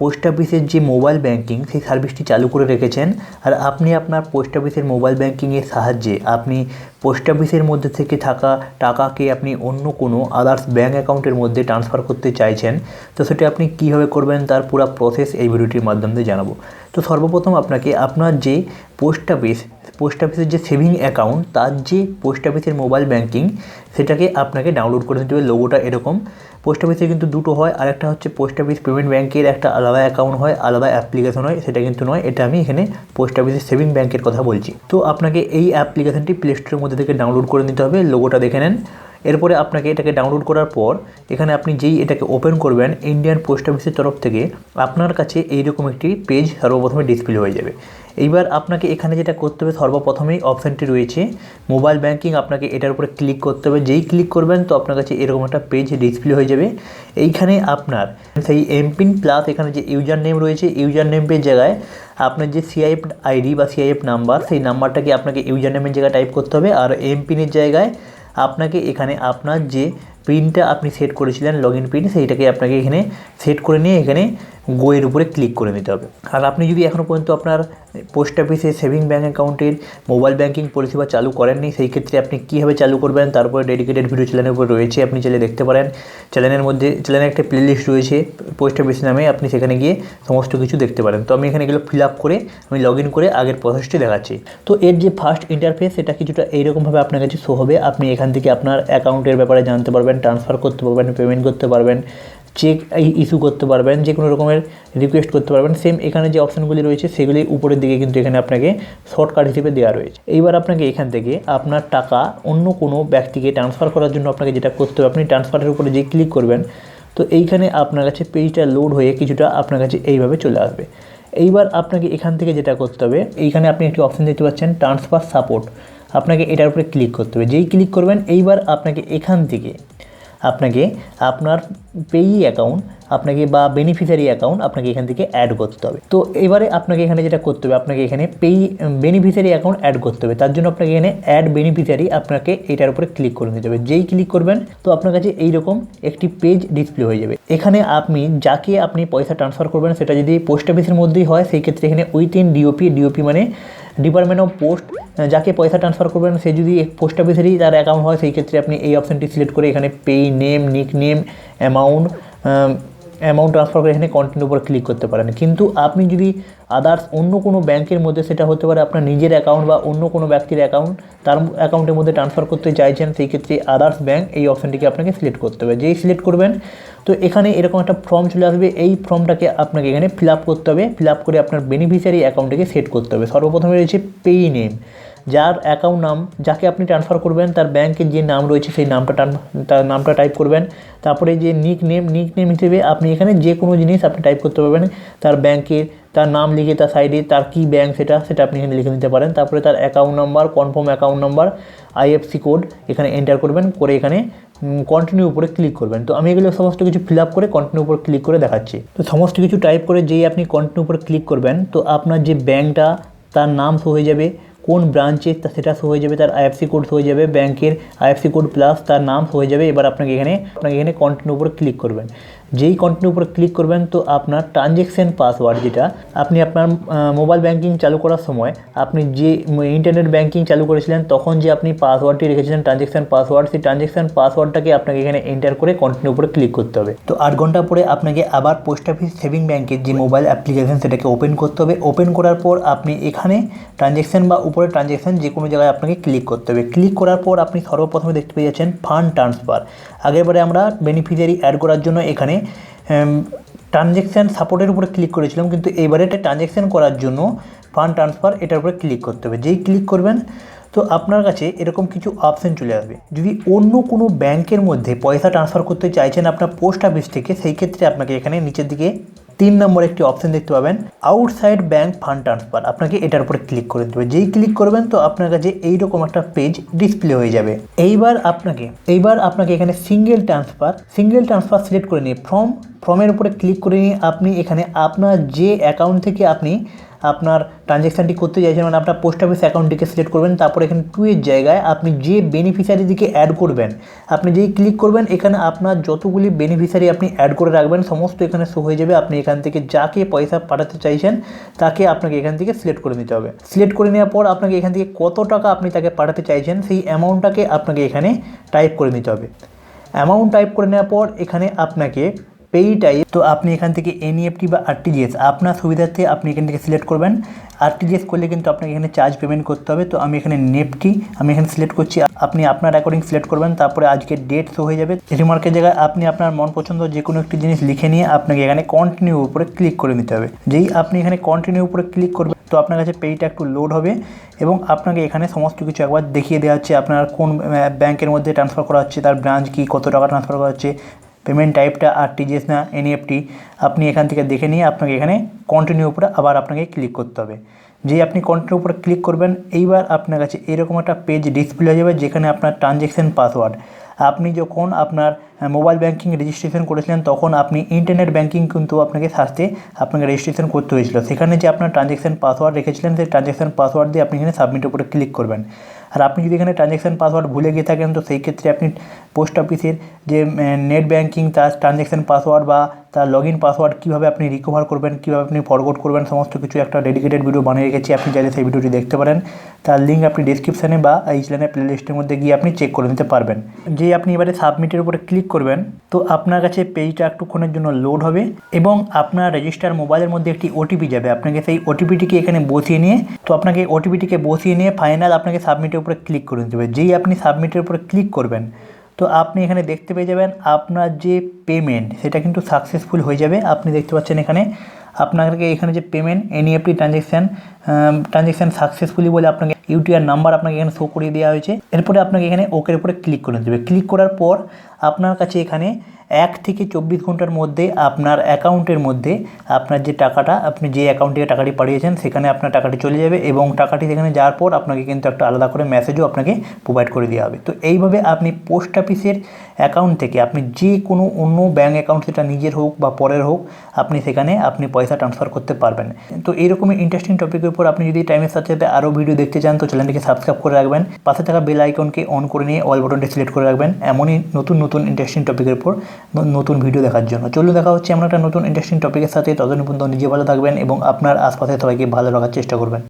Post অফিসের যে mobile banking সেই সার্ভিসটি চালু করে রেখেছেন। আর আপনি আপনার পোস্ট অফিসের মোবাইল ব্যাংকিংয়ের সাহায্যে আপনি পোস্ট অফিসের মধ্যে থেকে থাকা টাকাকে আপনি অন্য কোনো আদার্স ব্যাঙ্ক অ্যাকাউন্টের মধ্যে ট্রান্সফার করতে চাইছেন, তো সেটা আপনি কীভাবে করবেন তার পুরো প্রসেস এই ভিডিওটির মাধ্যমে জানাব। তো সর্বপ্রথম আপনাকে আপনার যে পোস্ট অফিস পোস্ট অফিসের যে সেভিং অ্যাকাউন্ট তার যে পোস্ট অফিসের মোবাইল ব্যাঙ্কিং সেটাকে আপনাকে ডাউনলোড করে দিতে হবে। লোগোটা এরকম। পোস্ট অফিসে কিন্তু দুটো হয়। আর একটা হচ্ছে পোস্ট অফিস পেমেন্ট ব্যাঙ্কের একটা আলাদা অ্যাকাউন্ট হয়, আলাদা অ্যাপ্লিকেশন হয়। সেটা কিন্তু নয়। এটা আমি এখানে পোস্ট অফিসের সেভিং ব্যাংকের কথা বলছি। তো আপনাকে এই অ্যাপ্লিকেশনটি প্লে স্টোরের মধ্যে থেকে ডাউনলোড করে নিতে হবে। লোগোটা দেখে নেন। এরপরে আপনাকে এটাকে ডাউনলোড করার পর এখানে আপনি যেই এটাকে ওপেন করবেন ইন্ডিয়ান পোস্ট অফিসের তরফ থেকে আপনার কাছে এইরকম একটি পেজ সর্বপ্রথমে ডিসপ্লে হয়ে যাবে। এইবার আপনাকে এখানে যেটা করতে হবে, সর্বপ্রথমেই অপশানটি রয়েছে মোবাইল ব্যাঙ্কিং আপনাকে এটার উপরে ক্লিক করতে হবে। যেই ক্লিক করবেন, তো আপনার কাছে এরকম একটা পেজ ডিসপ্লে হয়ে যাবে। এইখানে আপনার সেই এমপিন প্লাস এখানে যে ইউজার নেম রয়েছে ইউজার নেমের জায়গায় আপনার যে সিআইএফ আইডি বা সিআইএফ নাম্বার সেই নাম্বারটাকে আপনাকে ইউজার নেমের জায়গায় টাইপ করতে হবে। আর এমপিনের জায়গায় আপনাকে এখানে আপনার যে পিনটা আপনি সেট করেছিলেন লগ ইন পিন সেইটাকে আপনাকে এখানে সেট করে নিয়ে এখানে গোয়ের উপরে ক্লিক করে নিতে হবে। আর আপনি যদি এখনও পর্যন্ত আপনার পোস্ট অফিসে সেভিং ব্যাঙ্ক অ্যাকাউন্টের মোবাইল ব্যাঙ্কিং পরিষেবা চালু করেননি, সেই ক্ষেত্রে আপনি কীভাবে চালু করবেন, তারপরে ডেডিকেটেড ভিডিও চ্যানেলের উপর রয়েছে, আপনি চাইলে দেখতে পারেন। চ্যানেলের মধ্যে চ্যানেলের একটা প্লেলিস্ট রয়েছে পোস্ট অফিস নামে, আপনি সেখানে গিয়ে সমস্ত কিছু দেখতে পারেন। তো আমি এখানে এগুলো ফিল আপ করে, আমি লগ ইন করে আগের প্রসেসটি দেখাচ্ছি। তো এর যে ফার্স্ট ইন্টারফেস সেটা কিছুটা এইরকমভাবে আপনার কাছে শো হবে। আপনি এখান থেকে আপনার অ্যাকাউন্টের ব্যাপারে জানতে পারবেন ট্রান্সফার করতে পারবেন পেমেন্ট করতে পারবেন চেক ইস্যু করতে পারবেন যে কোনো রকমের রিকোয়েস্ট করতে পারবেন। সেম এখানে যে অপশানগুলি রয়েছে সেগুলি উপরের দিকে কিন্তু এখানে আপনাকে শর্টকাট হিসেবে দেওয়া রয়েছে। এইবার আপনাকে এখান থেকে আপনার টাকা অন্য কোনো ব্যক্তিকে ট্রান্সফার করার জন্য আপনাকে যেটা করতে হবে, আপনি ট্রান্সফারের উপরে যে ক্লিক করবেন, তো এইখানে আপনার কাছে পেজটা লোড হয়ে কিছুটা আপনার কাছে এইভাবে চলে আসবে। এইবার আপনাকে এখান থেকে যেটা করতে হবে, এইখানে আপনি একটি অপশান দেখতে পাচ্ছেন ট্রান্সফার সাপোর্ট আপনাকে এটার উপরে ক্লিক করতে হবে। যেই ক্লিক করবেন, এইবার আপনাকে এখান থেকে আপনাকে আপনার পেই অ্যাকাউন্ট আপনাকে বা বেনিফিশিয়ারি অ্যাকাউন্ট আপনাকে এখান থেকে অ্যাড করতে হবে। তো এবারে আপনাকে এখানে যেটা করতে হবে, আপনাকে এখানে পেই বেনিফিশিয়ারি অ্যাকাউন্ট অ্যাড করতে হবে। তার জন্য আপনাকে এখানে অ্যাড বেনিফিশিয়ারি আপনাকে এটার উপরে ক্লিক করে নিতে হবে। যেই ক্লিক করবেন, তো আপনার কাছে এইরকম একটি পেজ ডিসপ্লে হয়ে যাবে। এখানে আপনি যাকে আপনি পয়সা ট্রান্সফার করবেন, সেটা যদি পোস্ট অফিসের মধ্যেই হয়, সেই ক্ষেত্রে এখানে উইথিন ডিওপি ডিওপি মানে ডিপার্টমেন্ট অফ পোস্ট যাকে পয়সা ট্রান্সফার করবেন, সে যদি পোস্ট অফিসেরই তার অ্যাকাউন্ট হয়, সেই ক্ষেত্রে আপনি এই অপশানটি সিলেক্ট করে এখানে pay name nick name amount amount transfer করে এখানে কন্টিনিউ উপর ক্লিক করতে পারেন। কিন্তু আপনি যদি আদার্স অন্য কোনো ব্যাংকের মধ্যে সেটা হতে পারে আপনার নিজের অ্যাকাউন্ট বা অন্য কোনো ব্যক্তির অ্যাকাউন্ট তার অ্যাকাউন্টের মধ্যে ট্রান্সফার করতে চাইছেন, সেই ক্ষেত্রে আদার্স ব্যাঙ্ক এই অপশানটিকে আপনাকে সিলেক্ট করতে হবে। যেই সিলেক্ট করবেন, তো এখানে এরকম একটা ফর্ম চলে আসবে। এই ফর্মটাকে আপনাকে এখানে ফিল আপ করতে হবে। ফিল আপ করে আপনার বেনিফিশিয়ারি অ্যাকাউন্টটিকে সেট করতে হবে। সর্বপ্রথমে রয়েছে পেই নেম যার অ্যাকাউন্ট নাম যাকে আপনি ট্রান্সফার করবেন, তার ব্যাংকের যে নাম রয়েছে সেই নামটা তার নামটা টাইপ করবেন। তারপরে যে নিক নেম নিক নেম হিসেবে আপনি এখানে যে কোনো জিনিস আপনি টাইপ করতে পারবেন। তার ব্যাংকের তার নাম লিখে, তার সাইডে তার কী ব্যাংক সেটা সেটা আপনি এখানে লিখে নিতে পারেন। তারপরে তার account number confirm account number IFC code এখানে এন্টার করবেন, করে এখানে কন্টিনিউ উপরে ক্লিক করবেন। তো আমি এগুলো সমস্ত কিছু ফিল আপ করে কন্টিনিউ উপর ক্লিক করে দেখাচ্ছি। তো সমস্ত কিছু টাইপ করে যেই আপনি কন্টিনিউ উপরে ক্লিক করবেন, তো আপনার যে ব্যাংকটা তার নাম শো হয়ে যাবে। কোন ব্রাঞ্চে সেটা হয়ে যাবে, তার আইএফসি কোড হয়ে যাবে ব্যাংকের আইএফসি কোড প্লাস তার নাম হয়ে যাবে। এবার আপনাকে এখানে আপনাকে এখানে কন্টিনিউ উপরে ক্লিক করবেন। যেই কন্টিনিউ উপরে ক্লিক করবেন, তো আপনার ট্রানজ্যাকশান পাসওয়ার্ড যেটা, আপনি আপনার মোবাইল ব্যাংকিং চালু করার সময়, আপনি যে ইন্টারনেট ব্যাংকিং চালু করেছিলেন, তখন যে আপনি পাসওয়ার্ডটি রেখেছিলেন ট্রানজ্যাকশান পাসওয়ার্ড সেই ট্রানজ্যাকশান পাসওয়ার্ডটাকে আপনাকে এখানে এন্টার করে কন্টিনিউ উপরে ক্লিক করতে হবে। তো আট ঘণ্টা পরে আপনাকে আবার পোস্ট অফিস সেভিং ব্যাংকের যে মোবাইল অ্যাপ্লিকেশন সেটাকে ওপেন করতে হবে। ওপেন করার পর আপনি এখানে ট্রানজ্যাকশান বা উপরে ট্রানজ্যাকশান যে কোনো জায়গায় আপনাকে ক্লিক করতে হবে। ক্লিক করার পর আপনি সর্বপ্রথমে দেখতে পেয়ে যাচ্ছেন ফান্ড ট্রান্সফার আগেরবারে আমরা বেনিফিশিয়ারি অ্যাড করার জন্য এখানে ট্রানজ্যাকশান সাপোর্টের উপরে ক্লিক করেছিলাম, কিন্তু এবারে এটা ট্রানজ্যাকশান করার জন্য ফান্ড ট্রান্সফার এটার উপরে ক্লিক করতে হবে। যেই ক্লিক করবেন, তো আপনার কাছে এরকম কিছু অপশান চলে আসবে। যদি অন্য কোনো ব্যাংকের মধ্যে পয়সা ট্রান্সফার করতে চাইছেন আপনার পোস্ট অফিস থেকে, সেই ক্ষেত্রে আপনাকে এখানে নিচের দিকে তিন নম্বর একটি অপশন দেখতে পাবেন আউটসাইড ব্যাংক ফান্ড ট্রান্সফার আপনাকে এটার উপরে ক্লিক করে দেবে যেই ক্লিক করবেন তো আপনার কাছে এইরকম একটা পেজ ডিসপ্লে হয়ে যাবে। এইবার আপনাকে এইবার আপনাকে এখানে single transfer single transfer select করে নিয়ে ফর্ম ফর্মের উপরে ক্লিক করে নিয়ে আপনি এখানে আপনার যে অ্যাকাউন্ট থেকে আপনি আপনার ট্রানজ্যাকশানটি করতে চাইছেন মানে আপনার পোস্ট অফিস অ্যাকাউন্টটিকে সিলেক্ট করবেন, তারপর এখানে টু এর জায়গায় আপনি যে বেনিফিশিয়ারি দিকে অ্যাড করবেন, আপনি যেই ক্লিক করবেন, এখানে আপনার যতগুলি বেনিফিশিয়ারি আপনি অ্যাড করে রাখবেন, সমস্ত এখানে শো হয়ে যাবে। আপনি এখান থেকে যাকে পয়সা পাঠাতে চাইছেন, তাকে আপনাকে এখান থেকে সিলেক্ট করে নিতে হবে। সিলেক্ট করে নেওয়ার পর আপনাকে এখান থেকে কত টাকা আপনি তাকে পাঠাতে চাইছেন, সেই অ্যামাউন্টটাকে আপনাকে এখানে টাইপ করে নিতে হবে। অ্যামাউন্ট টাইপ করে নেওয়ার পর এখানে আপনাকে পেই টাইপ তো আপনি এখান থেকে এনইএফটি বা আরটিজিএস আপনার সুবিধার্থে আপনি এখান থেকে সিলেক্ট করবেন। আরটিজিএস করলে কিন্তু আপনাকে এখানে চার্জ পেমেন্ট করতে হবে। তো আমি এখানে নেফটি আমি এখানে সিলেক্ট করছি। আপনি আপনার অ্যাকর্ডিং সিলেক্ট করবেন, তারপরে আজকে ডেট শো হয়ে যাবে। রিমার্কের জায়গায় আপনি আপনার মন পছন্দ যে কোনো একটি জিনিস লিখে নিয়ে আপনাকে এখানে কন্টিনিউ উপরে ক্লিক করে নিতে হবে। যেই আপনি এখানে কন্টিনিউ উপরে ক্লিক করবেন, তো আপনার কাছে পেইটা একটু লোড হবে এবং আপনাকে এখানে সমস্ত কিছু একবার দেখিয়ে দেওয়া হচ্ছে। আপনার কোন ব্যাংকের মধ্যে ট্রান্সফার করা হচ্ছে, তার ব্রাঞ্চ কী, কত টাকা ট্রান্সফার করা হচ্ছে পেমেন্ট টাইপটা আরটিজিএস না এনইএফটি আপনি এখান থেকে দেখে নিয়ে আপনাকে এখানে কন্টিনিউ উপরে আবার আপনাকে ক্লিক করতে হবে। যেই আপনি কন্টিনিউ উপরে ক্লিক করবেন, এইবার আপনার কাছে এরকম একটা পেজ ডিসপ্লে হয়ে যাবে যেখানে আপনার ট্রানজ্যাকশান পাসওয়ার্ড আপনি যখন আপনার মোবাইল ব্যাঙ্কিং রেজিস্ট্রেশন করেছিলেন, তখন আপনি ইন্টারনেট ব্যাঙ্কিং কিন্তু আপনাকে সাথে আপনাকে রেজিস্ট্রেশন করতে হয়েছিল। সেখানে যে আপনার ট্রানজ্যাকশান পাসওয়ার্ড রেখেছিলেন, সেই ট্রানজ্যাকশান পাসওয়ার্ড দিয়ে আপনি এখানে সাবমিট উপরে ক্লিক করবেন। আর আপনি যদি এখানে ট্রানজ্যাকশান পাসওয়ার্ড ভুলে গিয়ে থাকেন, তো সেই ক্ষেত্রে আপনি পোস্ট অফিসের যে নেট ব্যাঙ্কিং তার ট্রানজ্যাকশান পাসওয়ার্ড বা তার লগ ইন পাসওয়ার্ড কীভাবে আপনি রিকভার করবেন, কীভাবে আপনি ফরওয়ার্ড করবেন, সমস্ত কিছু একটা ডেডিকেটেড ভিডিও বানিয়ে রেখেছি। আপনি চাইলে সেই ভিডিওটি দেখতে পারেন। তার লিঙ্ক আপনি ডিসক্রিপশানে বা এই চ্যানেলের প্লে লিস্টের মধ্যে গিয়ে আপনি চেক করে নিতে পারবেন। যে আপনি এবারে সাবমিটের উপরে ক্লিক করবেন, তো আপনার কাছে পেজটা একটুক্ষণের জন্য লোড হবে এবং আপনার রেজিস্টার মোবাইলের মধ্যে একটি ওটিপি যাবে। আপনাকে সেই ওটিপিটিকে এখানে বসিয়ে নিয়ে, তো আপনাকে ওটিপিটিকে বসিয়ে নিয়ে ফাইনাল আপনাকে সাবমিটের উপরে ক্লিক করে নিতে হবে। যেই আপনি সাবমিটের উপরে ক্লিক করবেন তো আপনি এখানে দেখতে পেয়ে যাবেন আপনার যে পেমেন্ট সেটা কিন্তু সাকসেসফুল হয়ে যাবে। আপনি দেখতে পাচ্ছেন এখানে আপনাকে এখানে যে payment NEFT transaction transaction successfully বলে আপনাকে ইউটিআর নাম্বার আপনাকে এখানে শো করিয়ে দেওয়া হয়েছে। এরপরে আপনাকে এখানে ওকের উপরে ক্লিক করে দেবে। ক্লিক করার পর আপনার কাছে এখানে এক থেকে চব্বিশ ঘণ্টার মধ্যে আপনার অ্যাকাউন্টের মধ্যে আপনার যে টাকাটা, আপনি যে অ্যাকাউন্ট থেকে টাকাটি পাঠিয়েছেন, সেখানে আপনার টাকাটি চলে যাবে এবং টাকাটি সেখানে যাওয়ার পর আপনাকে কিন্তু একটা আলাদা করে মেসেজও আপনাকে প্রোভাইড করে দেওয়া হবে। তো এইভাবে আপনি পোস্ট অফিসের অ্যাকাউন্ট থেকে আপনি যে কোনো অন্য ব্যাঙ্ক অ্যাকাউন্ট সেটা নিজের হোক বা পরের হোক, আপনি সেখানে আপনি পয়সা ট্রান্সফার করতে পারবেন। তো এইরকমই ইন্টারেস্টিং টপিকের উপর আপনি যদি টাইমের সাথে সাথে আরও ভিডিও দেখতে চান, তো চ্যানেলটিকে সাবস্ক্রাইব করে রাখবেন। পাশে থাকা বেল আইকনকে অন করে নিয়ে অল বটনটি সিলেক্ট করে রাখবেন। এমনই নতুন নতুন ইন্টারেস্টিং টপিকের উপর নতুন ভিডিও দেখার জন্য। চলুন দেখা হচ্ছে আমরা একটা নতুন ইন্টারেস্টিং টপিকের সাথে। ততদিন পর্যন্ত নিজে ভালো থাকবেন এবং আপনার আশপাশে সবাইকে ভালো রাখার চেষ্টা করবেন।